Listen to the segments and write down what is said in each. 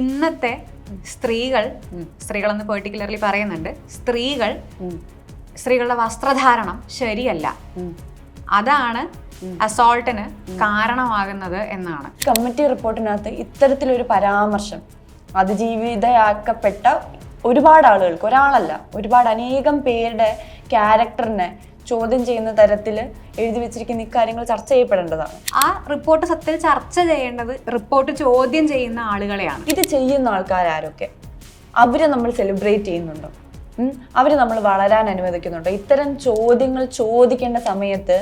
ഇന്നത്തെ സ്ത്രീകൾ സ്ത്രീകളെന്ന് പെർട്ടിക്കുലർലി പറയുന്നുണ്ട് സ്ത്രീകൾ സ്ത്രീകളുടെ വസ്ത്രധാരണം ശരിയല്ല. അതാണ് അസോൾട്ടിന് കാരണമാകുന്നത് എന്നാണ്. കമ്മിറ്റി റിപ്പോർട്ടിനകത്ത് ഇത്തരത്തിലൊരു പരാമർശം അതിജീവിതയാക്കപ്പെട്ട ഒരുപാട് ആളുകൾക്ക് ഒരാളല്ല ഒരുപാട് അനേകം പേരുടെ ക്യാരക്ടറിനെ ചോദ്യം ചെയ്യുന്ന തരത്തിൽ എഴുതി വെച്ചിരിക്കുന്ന ഇക്കാര്യങ്ങൾ ചർച്ച ചെയ്യപ്പെടേണ്ടതാണ്. ആ റിപ്പോർട്ട് സത്യത്തിൽ ചർച്ച ചെയ്യേണ്ടത് റിപ്പോർട്ട് ചോദ്യം ചെയ്യുന്ന ആളുകളെയാണ്. ഇത് ചെയ്യുന്ന ആൾക്കാരൊക്കെ അവരെ നമ്മൾ സെലിബ്രേറ്റ് ചെയ്യുന്നുണ്ടോ? അവർ അവരെ നമ്മൾ വളരാൻ അനുവദിക്കുന്നുണ്ടോ? ഇത്തരം ചോദ്യങ്ങൾ ചോദിക്കേണ്ട സമയത്ത്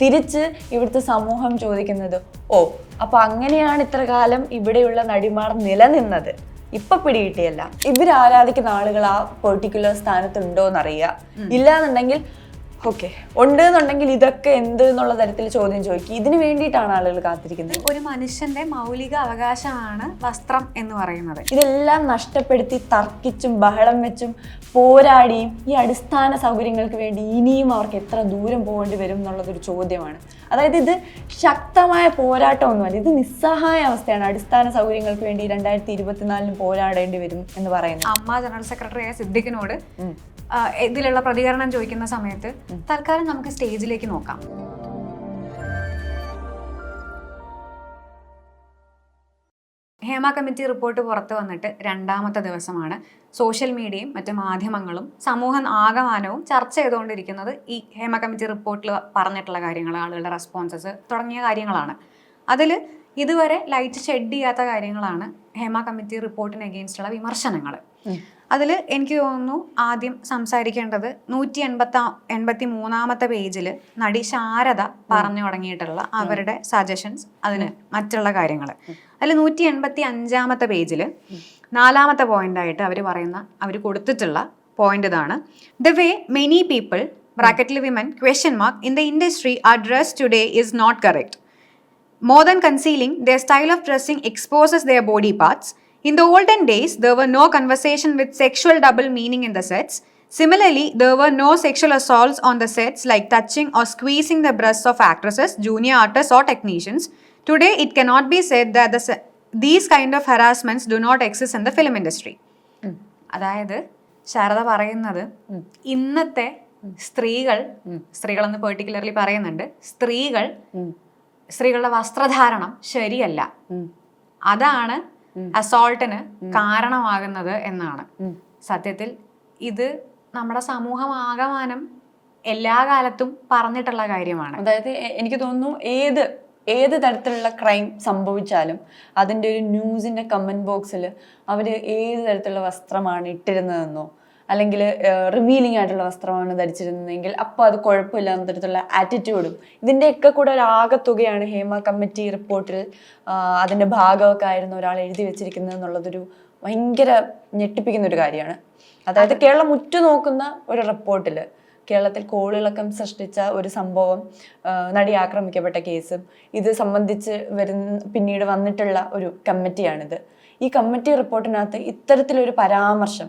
തിരിച്ച് ഇവിടുത്തെ സമൂഹം ചോദിക്കുന്നത് ഓ അപ്പൊ അങ്ങനെയാണ് ഇത്ര കാലം ഇവിടെയുള്ള നടിമാർ നിലനിന്നത്. ഇപ്പൊ പിടികിട്ടിയല്ല. ഇവർ ആരാധിക്കുന്ന ആളുകൾ ആ പെർട്ടിക്കുലർ സ്ഥാനത്തുണ്ടോ എന്നറിയുക ഇല്ലാന്നുണ്ടെങ്കിൽ ഓക്കെ ഉണ്ട് എന്നുണ്ടെങ്കിൽ ഇതൊക്കെ എന്ത് എന്നുള്ള തരത്തിൽ ചോദ്യം ചോദിക്കും. ഇതിന് വേണ്ടിയിട്ടാണ് ആളുകൾ കാത്തിരിക്കുന്നത്. ഒരു മനുഷ്യന്റെ മൗലിക അവകാശമാണ് വസ്ത്രം എന്ന് പറയുന്നത്. ഇതെല്ലാം നഷ്ടപ്പെടുത്തി തർക്കിച്ചും ബഹളം വെച്ചും പോരാടിയും ഈ അടിസ്ഥാന സൗകര്യങ്ങൾക്ക് വേണ്ടി ഇനിയും അവർക്ക് എത്ര ദൂരം പോകേണ്ടി വരും എന്നുള്ളതൊരു ചോദ്യമാണ്. അതായത് ഇത് ശക്തമായ പോരാട്ടമൊന്നുമല്ല ഇത് നിസ്സഹായ അവസ്ഥയാണ്. അടിസ്ഥാന സൗകര്യങ്ങൾക്ക് വേണ്ടി രണ്ടായിരത്തി ഇരുപത്തിനാലിന് പോരാടേണ്ടി വരും എന്ന് പറയുന്നത്. അമ്മ ജനറൽ സെക്രട്ടറിയായ സിദ്ദിഖിനോട് ഇതിലുള്ള പ്രതികരണം ചോദിക്കുന്ന സമയത്ത് തൽക്കാലം നമുക്ക് സ്റ്റേജിലേക്ക് നോക്കാം. ഹേമ കമ്മിറ്റി റിപ്പോർട്ട് പുറത്തു വന്നിട്ട് രണ്ടാമത്തെ ദിവസമാണ്. സോഷ്യൽ മീഡിയയും മറ്റു മാധ്യമങ്ങളും സമൂഹം ആകമാനവും ചർച്ച ചെയ്തുകൊണ്ടിരിക്കുന്നത് ഈ ഹേമ കമ്മിറ്റി റിപ്പോർട്ടിൽ പറഞ്ഞിട്ടുള്ള കാര്യങ്ങൾ ആളുകളുടെ റെസ്പോൺസസ് തുടങ്ങിയ കാര്യങ്ങളാണ്. അതിൽ ഇതുവരെ ലൈറ്റ് ഷെഡ് ചെയ്യാത്ത കാര്യങ്ങളാണ് ഹേമ കമ്മിറ്റി റിപ്പോർട്ടിന് അഗെയിൻസ്റ്റുള്ള വിമർശനങ്ങൾ അതിൽ എനിക്ക് തോന്നുന്നു ആദ്യം സംസാരിക്കേണ്ടത് നൂറ്റി എൺപത്തി എൺപത്തി മൂന്നാമത്തെ പേജിൽ നടി ശാരദ പറഞ്ഞു തുടങ്ങിയിട്ടുള്ള അവരുടെ സജഷൻസ് അതിന് മറ്റുള്ള കാര്യങ്ങൾ അതിൽ നൂറ്റി എൺപത്തി അഞ്ചാമത്തെ പേജിൽ നാലാമത്തെ പോയിന്റ് ആയിട്ട് അവർ പറയുന്ന അവർ കൊടുത്തിട്ടുള്ള പോയിന്റ് ഇതാണ്. ദ വേ മെനി പീപ്പിൾ ബ്രാക്കറ്റിൽ women question mark in the industry ah dress today is not correct more than concealing the style of dressing exposes their body parts. In the olden days, there were no conversation with sexual double meaning in the sets. Similarly, there were no sexual assaults on the sets like touching or squeezing the breasts of actresses, junior artists, or technicians. Today, it cannot be said that the, se- these kind of harassments do not exist in the film industry. അതായത് ശാരദ പറയുന്നത് ഇന്നത്തെ സ്ത്രീകൾ സ്ത്രീകളെന്ന് particularly പറയുന്നുണ്ട് സ്ത്രീകൾ സ്ത്രീകളുടെ വസ്ത്രധാരണം ശരിയല്ല അതാണ് അസോൾട്ടിന് കാരണമാകുന്നത് എന്നാണ്. സത്യത്തിൽ ഇത് നമ്മുടെ സമൂഹമാകമാനം എല്ലാ കാലത്തും പറഞ്ഞിട്ടുള്ള കാര്യമാണ്. അതായത് എനിക്ക് തോന്നുന്നു ഏത് ഏത് തരത്തിലുള്ള ക്രൈം സംഭവിച്ചാലും അതിന്റെ ഒരു ന്യൂസിന്റെ കമന്റ് ബോക്സിൽ അവർ ഏത് തരത്തിലുള്ള വസ്ത്രമാണ് ഇട്ടിരുന്നതെന്നോ അല്ലെങ്കിൽ റിവീലിംഗ് ആയിട്ടുള്ള വസ്ത്രമാണ് ധരിച്ചിരുന്നതെങ്കിൽ അപ്പോൾ അത് കുഴപ്പമില്ല എന്ന തരത്തിലുള്ള ആറ്റിറ്റ്യൂഡും ഇതിന്റെയൊക്കെ കൂടെ ഒരു ആകത്തുകയാണ് ഹേമ കമ്മിറ്റി റിപ്പോർട്ടിൽ അതിന്റെ ഭാഗമൊക്കെ ആയിരുന്നു ഒരാൾ എഴുതി വെച്ചിരിക്കുന്നത് എന്നുള്ളതൊരു ഭയങ്കര ഞെട്ടിപ്പിക്കുന്ന ഒരു കാര്യമാണ്. അതായത് കേരളം ഉറ്റുനോക്കുന്ന ഒരു റിപ്പോർട്ടിൽ കേരളത്തിൽ കോളിളക്കം സൃഷ്ടിച്ച ഒരു സംഭവം നടി ആക്രമിക്കപ്പെട്ട കേസും ഇത് സംബന്ധിച്ച് വരുന്ന പിന്നീട് വന്നിട്ടുള്ള ഒരു കമ്മിറ്റിയാണിത്. ഈ കമ്മിറ്റി റിപ്പോർട്ടിനകത്ത് ഇത്തരത്തിലൊരു പരാമർശം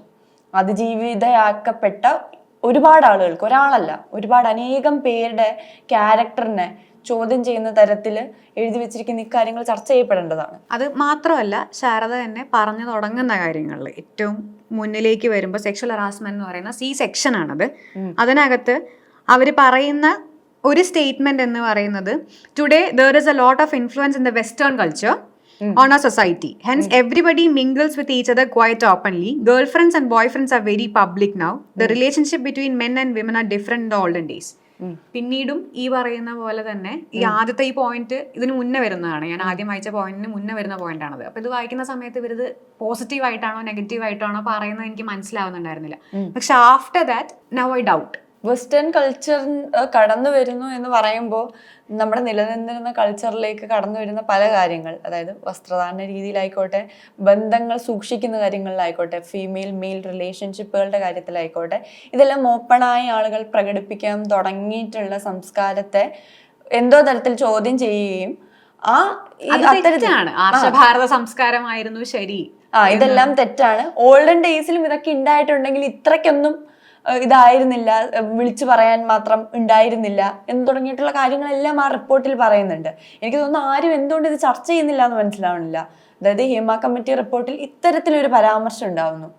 അതിജീവിതയാക്കപ്പെട്ട ഒരുപാട് ആളുകൾക്ക് ഒരാളല്ല ഒരുപാട് അനേകം പേരുടെ ക്യാരക്ടറിനെ ചോദ്യം ചെയ്യുന്ന തരത്തിൽ എഴുതി വെച്ചിരിക്കുന്ന ഇക്കാര്യങ്ങൾ ചർച്ച ചെയ്യപ്പെടേണ്ടതാണ്. അത് മാത്രമല്ല ശാരദ തന്നെ പറഞ്ഞു തുടങ്ങുന്ന കാര്യങ്ങളിൽ ഏറ്റവും മുന്നിലേക്ക് വരുമ്പോൾ സെക്ഷൽ ഹറാസ്മെന്റ് എന്ന് പറയുന്ന സി സെക്ഷൻ ആണത്. അതിനകത്ത് അവർ പറയുന്ന ഒരു സ്റ്റേറ്റ്മെന്റ് എന്ന് പറയുന്നത് today there is a lot of influence in the western culture on our society. Hence, everybody mingles with each other quite openly. Girlfriends and boyfriends are very public now. The relationship between men and women are different in the olden days. പിന്നീടും ഈ പറയുന്ന പോലെ തന്നെ ഈ ആദ്യത്തെ ഈ point ഇതിന് മുന്നേ വരുന്നതാണ് ഞാൻ ആദ്യം വായിച്ച പോയിന്റിന് മുന്നേ വരുന്ന പോയിന്റ് ആണത് അപ്പൊ ഇത് വായിക്കുന്ന സമയത്ത് ഇവരിത് പോസിറ്റീവ് ആയിട്ടാണോ നെഗറ്റീവ് ആയിട്ടാണോ പറയുന്നത് എനിക്ക് മനസ്സിലാവുന്നുണ്ടായിരുന്നില്ല പക്ഷെ after that now I doubt western culture കടന്നു വരുന്നു എന്ന് പറയുമ്പോൾ നമ്മുടെ നിലനിന്നിരുന്ന കൾച്ചറിലേക്ക് കടന്നു വരുന്ന പല കാര്യങ്ങൾ. അതായത് വസ്ത്രധാരണ രീതിയിലായിക്കോട്ടെ ബന്ധങ്ങൾ സൂക്ഷിക്കുന്ന കാര്യങ്ങളിലായിക്കോട്ടെ ഫീമെയിൽ മെയിൽ റിലേഷൻഷിപ്പുകളുടെ കാര്യത്തിലായിക്കോട്ടെ ഇതെല്ലാം ഓപ്പണായി ആളുകൾ പ്രകടിപ്പിക്കാൻ തുടങ്ങിയിട്ടുള്ള സംസ്കാരത്തെ എന്തോ തരത്തിൽ ചോദ്യം ചെയ്യുകയും ആ അത്തരത്തിലാണ് തെറ്റാണ്. ആർഷഭാരത സംസ്കാരമായിരുന്നു ശരി ആ ഇതെല്ലാം തെറ്റാണ്. ഓൾഡൻ ഡേയ്സിലും ഇതൊക്കെ ഉണ്ടായിട്ടുണ്ടെങ്കിൽ ഇത്രയ്ക്കൊന്നും ഇതായിരുന്നില്ല വിളിച്ചു പറയാൻ മാത്രം ഉണ്ടായിരുന്നില്ല എന്ന് തുടങ്ങിയിട്ടുള്ള കാര്യങ്ങളെല്ലാം ആ റിപ്പോർട്ടിൽ പറയുന്നുണ്ട്. എനിക്ക് തോന്നുന്നു ആരും എന്തുകൊണ്ട് ഇത് ചർച്ച ചെയ്യുന്നില്ല എന്ന് മനസ്സിലാവണില്ല. അതായത് ഹേമ കമ്മിറ്റി റിപ്പോർട്ടിൽ ഇത്തരത്തിലൊരു പരാമർശം ഉണ്ടാവുന്നു.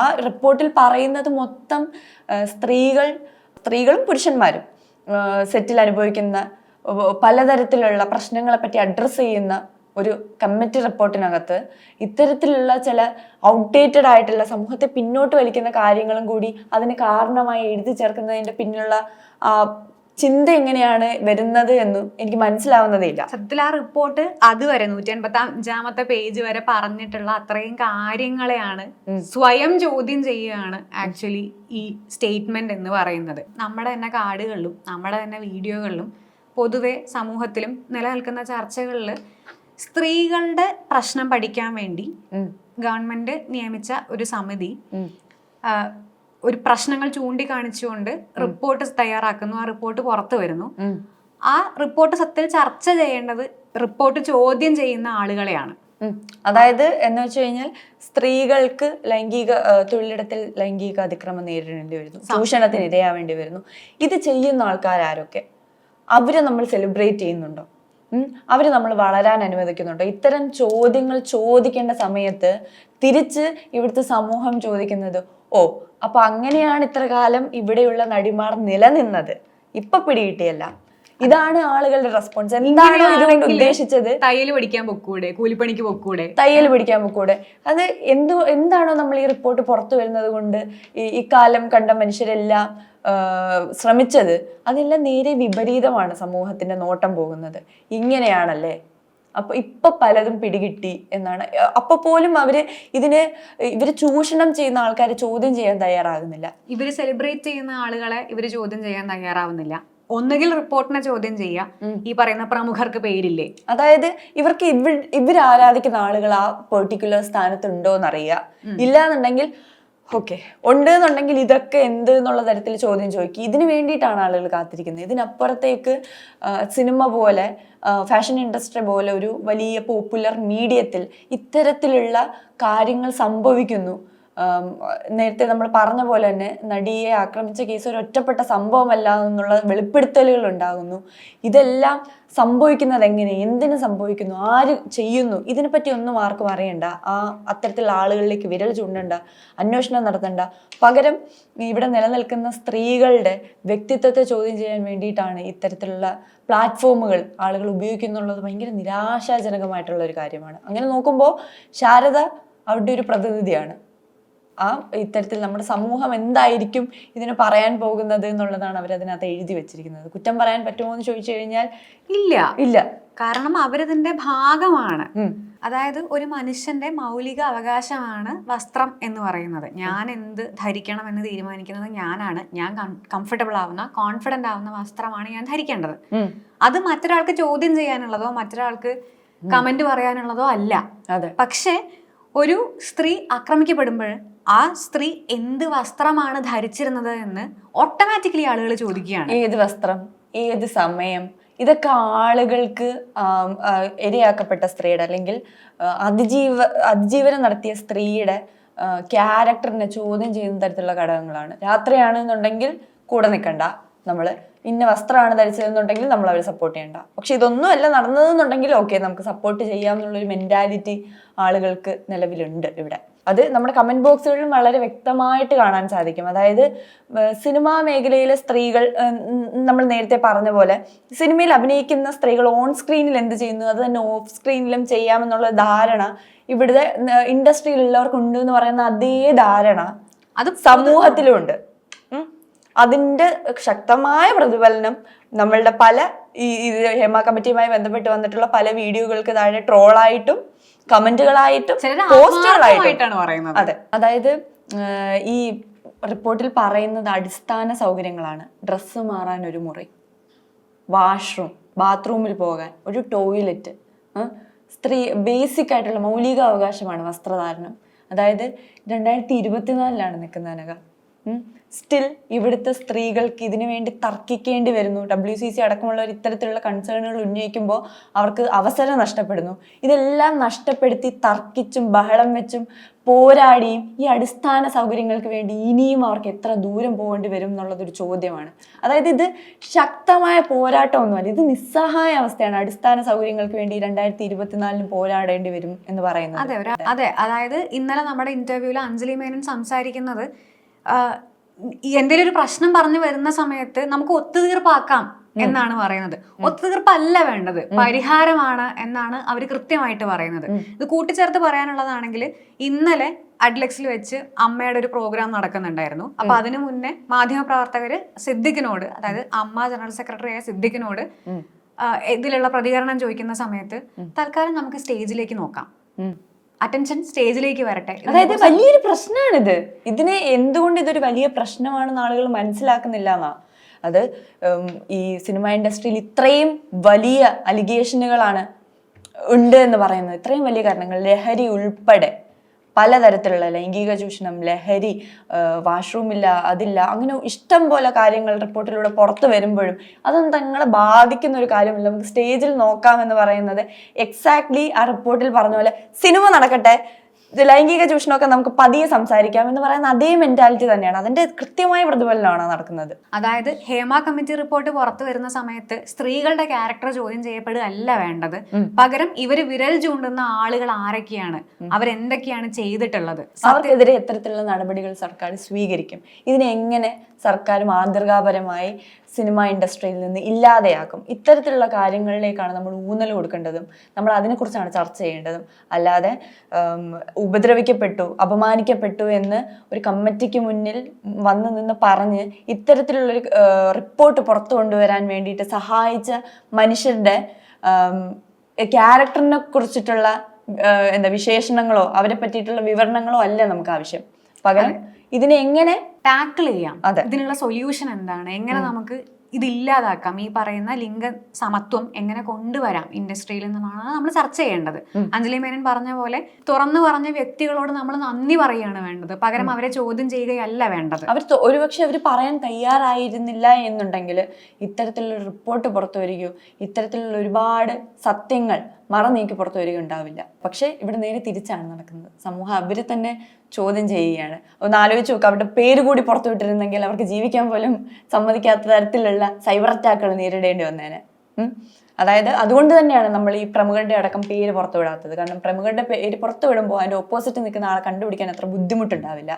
ആ റിപ്പോർട്ടിൽ പറയുന്നത് മൊത്തം സ്ത്രീകൾ സ്ത്രീകളും പുരുഷന്മാരും സെറ്റിൽ അനുഭവിക്കുന്ന പലതരത്തിലുള്ള പ്രശ്നങ്ങളെ പറ്റി അഡ്രസ്സ് ചെയ്യുന്ന ഒരു കമ്മിറ്റി റിപ്പോർട്ടിനകത്ത് ഇത്തരത്തിലുള്ള ചില ഔട്ട്ഡേറ്റഡ് ആയിട്ടുള്ള സമൂഹത്തെ പിന്നോട്ട് വലിക്കുന്ന കാര്യങ്ങളും കൂടി അതിന് കാരണമായി എഴുതി ചേർക്കുന്നതിന്റെ പിന്നിലുള്ള ചിന്ത എങ്ങനെയാണ് വരുന്നത് എന്നും എനിക്ക് മനസ്സിലാവുന്നതില്ല സത്യത്തിൽ ആ റിപ്പോർട്ട് അതുവരെ നൂറ്റി അഞ്ചാമത്തെ പേജ് വരെ പറഞ്ഞിട്ടുള്ള അത്രയും കാര്യങ്ങളെയാണ് സ്വയം ചോദ്യം ചെയ്യുകയാണ് ആക്ച്വലി ഈ സ്റ്റേറ്റ്മെന്റ് എന്ന് പറയുന്നത്. നമ്മുടെ തന്നെ കാർഡുകളിലും നമ്മുടെ തന്നെ വീഡിയോകളിലും പൊതുവെ സമൂഹത്തിലും നിലനിൽക്കുന്ന ചർച്ചകളിൽ സ്ത്രീകളുടെ പ്രശ്നം പഠിക്കാൻ വേണ്ടി ഗവൺമെന്റ് നിയമിച്ച ഒരു സമിതി ഒരു പ്രശ്നങ്ങൾ ചൂണ്ടിക്കാണിച്ചുകൊണ്ട് റിപ്പോർട്ട് തയ്യാറാക്കുന്നു. ആ റിപ്പോർട്ട് പുറത്തു വരുന്നു. ആ റിപ്പോർട്ട് സത്യത്തിൽ ചർച്ച ചെയ്യേണ്ടത് റിപ്പോർട്ട് ചോദ്യം ചെയ്യുന്ന ആളുകളെയാണ്. അതായത് എന്ന് വെച്ച് കഴിഞ്ഞാൽ സ്ത്രീകൾക്ക് ലൈംഗിക തൊഴിലിടത്തിൽ ലൈംഗിക അതിക്രമം നേരിടേണ്ടി വരുന്നു. ചൂഷണത്തിന് ഇരയാവേണ്ടി വരുന്നു. ഇത് ചെയ്യുന്ന ആൾക്കാരൊക്കെ അവരെ നമ്മൾ സെലിബ്രേറ്റ് ചെയ്യുന്നുണ്ടോ? ഉം. അവരെ നമ്മൾ വളരാൻ അനുവദിക്കുന്നുണ്ടോ ഇത്തരം ചോദ്യങ്ങൾ ചോദിക്കേണ്ട സമയത്ത് തിരിച്ച് ഇവിടുത്തെ സമൂഹം ചോദിക്കുന്നത് ഓ അപ്പൊ അങ്ങനെയാണ് ഇത്ര കാലം ഇവിടെയുള്ള നടിമാർ നിലനിന്നത് ഇപ്പൊ പിടികിട്ടിയല്ല ഇതാണ് ആളുകളുടെ റെസ്പോൺസ് എന്താണ് ഇതുകൊണ്ട് ഉദ്ദേശിച്ചത്? തയ്യൽ പിടിക്കാൻ പൊക്കൂടെ? കൂലിപ്പണിക്ക് പൊക്കൂടെ? തയ്യൽ പിടിക്കാൻ പൊക്കൂടെ. അത് എന്തു എന്താണോ നമ്മൾ ഈ റിപ്പോർട്ട് പുറത്തു വരുന്നത് കൊണ്ട് ഈ ഇക്കാലം കണ്ട മനുഷ്യരെല്ലാം ശ്രമിച്ചത്. അതെല്ലാം നേരെ വിപരീതമാണ് സമൂഹത്തിന്റെ നോട്ടം പോകുന്നത്. ഇങ്ങനെയാണല്ലേ? അപ്പൊ ഇപ്പൊ പലതും പിടികിട്ടി എന്നാണ്. അപ്പൊ പോലും അവർ ഇതിന് ഇവർ ചൂഷണം ചെയ്യുന്ന ആൾക്കാരെ ചോദ്യം ചെയ്യാൻ തയ്യാറാകുന്നില്ല. ഇവർ സെലിബ്രേറ്റ് ചെയ്യുന്ന ആളുകളെ ഇവർ ചോദ്യം ചെയ്യാൻ തയ്യാറാവുന്നില്ല. ഒന്നുകിൽ റിപ്പോർട്ടിനെ ചോദ്യം ചെയ്യുക ഈ പറയുന്ന പ്രമുഖർക്ക് പേരില്ലേ? അതായത് ഇവർക്ക് ഇവർ ഇവർ ആരാധിക്കുന്ന ആളുകൾ ആ പെർട്ടിക്കുലർ സ്ഥാനത്തുണ്ടോ എന്നറിയുക. ഇല്ലാന്നുണ്ടെങ്കിൽ ഓക്കെ ഉണ്ട് എന്നുണ്ടെങ്കിൽ ഇതൊക്കെ എന്ത് എന്നുള്ള തരത്തിൽ ചോദ്യം ചോദിക്കും ഇതിന് വേണ്ടിയിട്ടാണ് ആളുകൾ കാത്തിരിക്കുന്നത്. ഇതിനപ്പുറത്തേക്ക് സിനിമ പോലെ ഫാഷൻ ഇൻഡസ്ട്രി പോലെ ഒരു വലിയ പോപ്പുലർ മീഡിയത്തിൽ ഇത്തരത്തിലുള്ള കാര്യങ്ങൾ സംഭവിക്കുന്നു. നേരത്തെ നമ്മൾ പറഞ്ഞ പോലെ തന്നെ നടിയെ ആക്രമിച്ച കേസ് ഒരു ഒറ്റപ്പെട്ട സംഭവമല്ല എന്നുള്ള വെളിപ്പെടുത്തലുകൾ ഉണ്ടാകുന്നു. ഇതെല്ലാം സംഭവിക്കുന്നത് എങ്ങനെ? എന്തിനു സംഭവിക്കുന്നു? ആര് ചെയ്യുന്നു? ഇതിനെപ്പറ്റി ഒന്നും ആർക്കും അറിയണ്ട. ആ അത്തരത്തിലുള്ള ആളുകളിലേക്ക് വിരൽ ചൂണ്ടണ്ട അന്വേഷണം നടത്തണ്ട. പകരം ഇവിടെ നിലനിൽക്കുന്ന സ്ത്രീകളുടെ വ്യക്തിത്വത്തെ ചോദ്യം ചെയ്യാൻ വേണ്ടിയിട്ടാണ് ഇത്തരത്തിലുള്ള പ്ലാറ്റ്ഫോമുകൾ ആളുകൾ ഉപയോഗിക്കുന്നുള്ളത് ഭയങ്കര നിരാശാജനകമായിട്ടുള്ള ഒരു കാര്യമാണ്. അങ്ങനെ നോക്കുമ്പോൾ ശാരദ അവരുടെ ഒരു പ്രതിനിധിയാണ്. ആ ഇത്തരത്തിൽ നമ്മുടെ സമൂഹം എന്തായിരിക്കും ഇതിന് പറയാൻ പോകുന്നത് എന്നുള്ളതാണ് അവർ അതിനകത്ത് എഴുതി വെച്ചിരിക്കുന്നത്. കുറ്റം പറയാൻ പറ്റുമോ എന്ന് ചോദിച്ചു കഴിഞ്ഞാൽ ഇല്ല. ഇല്ല. കാരണം അവരിതിന്റെ ഭാഗമാണ്. അതായത് ഒരു മനുഷ്യന്റെ മൗലിക അവകാശമാണ് വസ്ത്രം എന്ന് പറയുന്നത്. ഞാൻ എന്ത് ധരിക്കണം എന്ന് തീരുമാനിക്കുന്നത് ഞാനാണ്. ഞാൻ കംഫർട്ടബിൾ ആവുന്ന കോൺഫിഡന്റ് ആവുന്ന വസ്ത്രമാണ് ഞാൻ ധരിക്കേണ്ടത്. അത് മറ്റൊരാൾക്ക് ചോദ്യം ചെയ്യാനുള്ളതോ മറ്റൊരാൾക്ക് കമന്റ് പറയാനുള്ളതോ അല്ല. അതെ. പക്ഷേ ഒരു സ്ത്രീ ആക്രമിക്കപ്പെടുമ്പോൾ ആ സ്ത്രീ എന്ത് വസ്ത്രമാണ് ധരിച്ചിരുന്നത് എന്ന് ഓട്ടോമാറ്റിക്കലി ആളുകൾ ചോദിക്കുകയാണ്. ഏത് വസ്ത്രം ഏത് സമയം ഇതൊക്കെ ആളുകൾക്ക് ഇരയാക്കപ്പെട്ട സ്ത്രീയുടെ അല്ലെങ്കിൽ അതിജീവ അതിജീവനം നടത്തിയ സ്ത്രീയുടെ ക്യാരക്ടറിനെ ചോദ്യം ചെയ്യുന്ന തരത്തിലുള്ള ഘടകങ്ങളാണ്. രാത്രിയാണെന്നുണ്ടെങ്കിൽ കൂടെ നിൽക്കണ്ട. നമ്മൾ ഇന്ന വസ്ത്രമാണ് ധരിച്ചതെന്നുണ്ടെങ്കിൽ നമ്മൾ അവരെ സപ്പോർട്ട് ചെയ്യണ്ട. പക്ഷെ ഇതൊന്നുമല്ല നടന്നതെന്നുണ്ടെങ്കിൽ ഓക്കെ നമുക്ക് സപ്പോർട്ട് ചെയ്യാം എന്നുള്ളൊരു മെന്റാലിറ്റി ആളുകൾക്ക് നിലവിലുണ്ട് ഇവിടെ. അത് നമ്മുടെ കമന്റ് ബോക്സുകളിലും വളരെ വ്യക്തമായിട്ട് കാണാൻ സാധിക്കും. അതായത് സിനിമാ മേഖലയിലെ സ്ത്രീകൾ നമ്മൾ നേരത്തെ പറഞ്ഞ പോലെ സിനിമയിൽ അഭിനയിക്കുന്ന സ്ത്രീകൾ ഓൺ സ്ക്രീനിൽ എന്ത് ചെയ്യുന്നു? അത് തന്നെ ഓഫ് സ്ക്രീനിലും ചെയ്യാമെന്നുള്ള ധാരണ ഇവിടുത്തെ ഇൻഡസ്ട്രിയിലുള്ളവർക്ക് ഉണ്ട് എന്ന് പറയുന്ന അതേ ധാരണ അത് സമൂഹത്തിലുമുണ്ട് ഉണ്ട് അതിന്റെ ശക്തമായ പ്രതിഫലനം നമ്മളുടെ പല ഈ ഹേമ കമ്മിറ്റിയുമായി ബന്ധപ്പെട്ട് വന്നിട്ടുള്ള പല വീഡിയോകൾക്ക് താഴെ ട്രോളായിട്ടും കമന്റുകളായിട്ടും പോസ്റ്റുകളായിട്ടാണ് പോസ്റ്റുകളായിട്ടും. പറയുന്നത്. അതെ. അതായത് ഈ റിപ്പോർട്ടിൽ പറയുന്നത് അടിസ്ഥാന സൗകര്യങ്ങളാണ്. ഡ്രസ്സ് മാറാൻ ഒരു മുറി വാഷ്റൂം ബാത്റൂമിൽ പോകാൻ ഒരു ടോയ്ലറ്റ് സ്ത്രീ ബേസിക് ആയിട്ടുള്ള മൗലിക അവകാശമാണ് വസ്ത്രധാരണം. അതായത് രണ്ടായിരത്തി ഇരുപത്തിനാലിലാണ് നിൽക്കുന്ന അനക സ്റ്റിൽ ഇവിടുത്തെ സ്ത്രീകൾക്ക് ഇതിനു വേണ്ടി തർക്കിക്കേണ്ടി വരുന്നു. ഡബ്ല്യു സി സി അടക്കമുള്ളവർ ഇത്തരത്തിലുള്ള കൺസേണുകൾ ഉന്നയിക്കുമ്പോൾ അവർക്ക് അവസരം നഷ്ടപ്പെടുന്നു. ഇതെല്ലാം നഷ്ടപ്പെടുത്തി തർക്കിച്ചും ബഹളം വെച്ചും പോരാടിയും ഈ അടിസ്ഥാന സൗകര്യങ്ങൾക്ക് വേണ്ടി ഇനിയും അവർക്ക് എത്ര ദൂരം പോകേണ്ടി വരും എന്നുള്ളതൊരു ചോദ്യമാണ്. അതായത് ഇത് ശക്തമായ പോരാട്ടമൊന്നുമല്ല ഇത് നിസ്സഹായ അവസ്ഥയാണ്. അടിസ്ഥാന സൗകര്യങ്ങൾക്ക് വേണ്ടി രണ്ടായിരത്തി ഇരുപത്തിനാലിന് പോരാടേണ്ടി വരും എന്ന് പറയുന്നത്. അതെ അതെ. അതായത് ഇന്നലെ നമ്മുടെ ഇന്റർവ്യൂവിൽ അഞ്ജലി മേനൻ സംസാരിക്കുന്നത് എന്തെങ്കിലും ഒരു പ്രശ്നം പറഞ്ഞു വരുന്ന സമയത്ത് നമുക്ക് ഒത്തുതീർപ്പാക്കാം എന്നാണ് പറയുന്നത്. ഒത്തുതീർപ്പല്ല വേണ്ടത്. പരിഹാരമാണ് എന്നാണ് അവർ കൃത്യമായിട്ട് പറയുന്നത്. ഇത് കൂട്ടിച്ചേർത്ത് പറയാനുള്ളതാണെങ്കിൽ ഇന്നലെ അഡ്ലക്സിൽ വെച്ച് അമ്മയുടെ ഒരു പ്രോഗ്രാം നടക്കുന്നുണ്ടായിരുന്നു. അപ്പൊ അതിനു മുന്നേ മാധ്യമപ്രവർത്തകര് സിദ്ദിഖിനോട് അതായത് അമ്മ ജനറൽ സെക്രട്ടറി ആയ സിദ്ദിഖിനോട് ഇതിലുള്ള പ്രതികരണം ചോദിക്കുന്ന സമയത്ത് തൽക്കാലം നമുക്ക് സ്റ്റേജിലേക്ക് നോക്കാം. അറ്റൻഷൻ സ്റ്റേജിലേക്ക് വരട്ടെ. അതായത് വലിയൊരു പ്രശ്നമാണിത് ഇതിനെ എന്തുകൊണ്ട് ഇതൊരു വലിയ പ്രശ്നമാണെന്ന് ആളുകൾ മനസ്സിലാക്കുന്നില്ല എന്നാ അത് ഈ സിനിമ ഇൻഡസ്ട്രിയിൽ ഇത്രയും വലിയ അലിഗേഷനുകളാണ് ഉണ്ട് എന്ന് പറയുന്നത്. ഇത്രയും വലിയ കാരണങ്ങൾ. ലഹരി ഉൾപ്പെടെ. പലതരത്തിലുള്ള ലൈംഗിക ചൂഷണം ലഹരി വാഷ്റൂമില്ല അതില്ല അങ്ങനെ ഇഷ്ടം പോലെ കാര്യങ്ങൾ റിപ്പോർട്ടിലൂടെ പുറത്തു വരുമ്പോഴും അതൊന്നും തങ്ങളെ ബാധിക്കുന്ന ഒരു കാര്യമില്ല. നമുക്ക് സ്റ്റേജിൽ നോക്കാമെന്ന് പറയുന്നത് എക്സാക്ട്ലി ആ റിപ്പോർട്ടിൽ പറഞ്ഞ പോലെ സിനിമ നടക്കട്ടെ ലൈംഗിക ചൂഷണമൊക്കെ നമുക്ക് പതിയെ സംസാരിക്കാം എന്ന് പറയുന്ന അതേ മെന്റാലിറ്റി തന്നെയാണ്. അതിന്റെ കൃത്യമായ പ്രതിഫലനമാണ് നടക്കുന്നത്. അതായത് ഹേമ കമ്മിറ്റി റിപ്പോർട്ട് പുറത്തു വരുന്ന സമയത്ത് സ്ത്രീകളുടെ ക്യാരക്ടർ ചോദ്യം ചെയ്യപ്പെടുകയല്ല വേണ്ടത്. പകരം ഇവർ വിരൽ ചൂണ്ടുന്ന ആളുകൾ ആരൊക്കെയാണ്? അവരെന്തൊക്കെയാണ് ചെയ്തിട്ടുള്ളത്? അവർക്കെതിരെ എത്തരത്തിലുള്ള നടപടികൾ സർക്കാർ സ്വീകരിക്കും. ഇതിനെ എങ്ങനെ സർക്കാർ മാതൃകാപരമായി സിനിമ ഇൻഡസ്ട്രിയിൽ നിന്ന് ഇല്ലാതെയാക്കും? ഇത്തരത്തിലുള്ള കാര്യങ്ങളിലേക്കാണ് നമ്മൾ ഊന്നൽ കൊടുക്കേണ്ടതും. നമ്മൾ അതിനെക്കുറിച്ചാണ് ചർച്ച ചെയ്യേണ്ടതും. അല്ലാതെ ഉപദ്രവിക്കപ്പെട്ടു അപമാനിക്കപ്പെട്ടു എന്ന് ഒരു കമ്മിറ്റിക്ക് മുന്നിൽ വന്നു നിന്ന് പറഞ്ഞ് ഇത്തരത്തിലുള്ളൊരു റിപ്പോർട്ട് പുറത്തു കൊണ്ടുവരാൻ വേണ്ടിയിട്ട് സഹായിച്ച മനുഷ്യരുടെ ക്യാരക്ടറിനെ കുറിച്ചിട്ടുള്ള എന്താ വിശേഷണങ്ങളോ അവരെ പറ്റിയിട്ടുള്ള വിവരണങ്ങളോ അല്ല നമുക്ക് ആവശ്യം. പകരം ഇതിനെ എങ്ങനെ ടാക്കിൾ ചെയ്യാം. അതെ. ഇതിനുള്ള സൊല്യൂഷൻ എന്താണ്? എങ്ങനെ നമുക്ക് ഇത് ഇല്ലാതാക്കാം ഈ പറയുന്ന ലിംഗ സമത്വം എങ്ങനെ കൊണ്ടുവരാം ഇൻഡസ്ട്രിയിൽ നിന്നാണ് നമ്മൾ ചർച്ച ചെയ്യേണ്ടത്. അഞ്ജലി മേനൻ പറഞ്ഞ പോലെ തുറന്നു പറഞ്ഞ വ്യക്തികളോട് നമ്മൾ നന്ദി പറയുകയാണ് വേണ്ടത്. പകരം അവരെ ചോദ്യം ചെയ്യുകയല്ല വേണ്ടത്. അവർ ഒരുപക്ഷെ അവർ പറയാൻ തയ്യാറായിരുന്നില്ല എന്നുണ്ടെങ്കിൽ ഇത്തരത്തിലുള്ള റിപ്പോർട്ട് പുറത്തു വരികയോ ഇത്തരത്തിലുള്ള ഒരുപാട് സത്യങ്ങൾ മറനീക്കി പുറത്തു വരികയോ ഉണ്ടാവില്ല. പക്ഷേ ഇവിടെ നേരെ തിരിച്ചാണ് നടക്കുന്നത്. സമൂഹം അവരെ തന്നെ ചോദ്യം ചെയ്യുകയാണ്. ഒന്ന് ആലോചിച്ച് നോക്കുക അവരുടെ പേര് കൂടി പുറത്തു വിട്ടിരുന്നെങ്കിൽ അവർക്ക് ജീവിക്കാൻ പോലും സമ്മതിക്കാത്ത തരത്തിലുള്ള സൈബർ അറ്റാക്കുകൾ നേരിടേണ്ടി വന്നേനെ. അതായത് അതുകൊണ്ട് തന്നെയാണ് നമ്മൾ ഈ പ്രമുഖരുടെ അടക്കം പേര് പുറത്തു വിടാത്തത്. കാരണം പ്രമുഖരുടെ പേര് പുറത്തു വിടുമ്പോൾ അതിന്റെ ഓപ്പോസിറ്റ് നിൽക്കുന്ന ആളെ കണ്ടുപിടിക്കാൻ അത്ര ബുദ്ധിമുട്ടുണ്ടാവില്ല.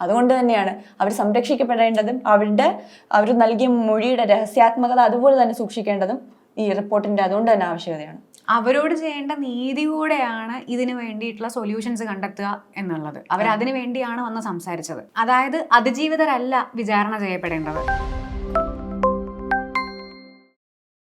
അതുകൊണ്ട് തന്നെയാണ് അവർ സംരക്ഷിക്കപ്പെടേണ്ടതും അവരുടെ അവർ നൽകിയ മൊഴിയുടെ രഹസ്യാത്മകത അതുപോലെ തന്നെ സൂക്ഷിക്കേണ്ടതും ഈ റിപ്പോർട്ടിന്റെ അതുകൊണ്ട് തന്നെ ആവശ്യകതയാണ്. അവരോട് ചെയ്യേണ്ട നീതി കൂടെയാണ് ഇതിനു വേണ്ടിയിട്ടുള്ള സൊല്യൂഷൻസ് കണ്ടെത്തുക എന്നുള്ളത്. അവർ അതിനു വേണ്ടിയാണ് വന്ന് സംസാരിച്ചത്. അതായത് അതിജീവിതരല്ല വിചാരണ ചെയ്യപ്പെടേണ്ടത്.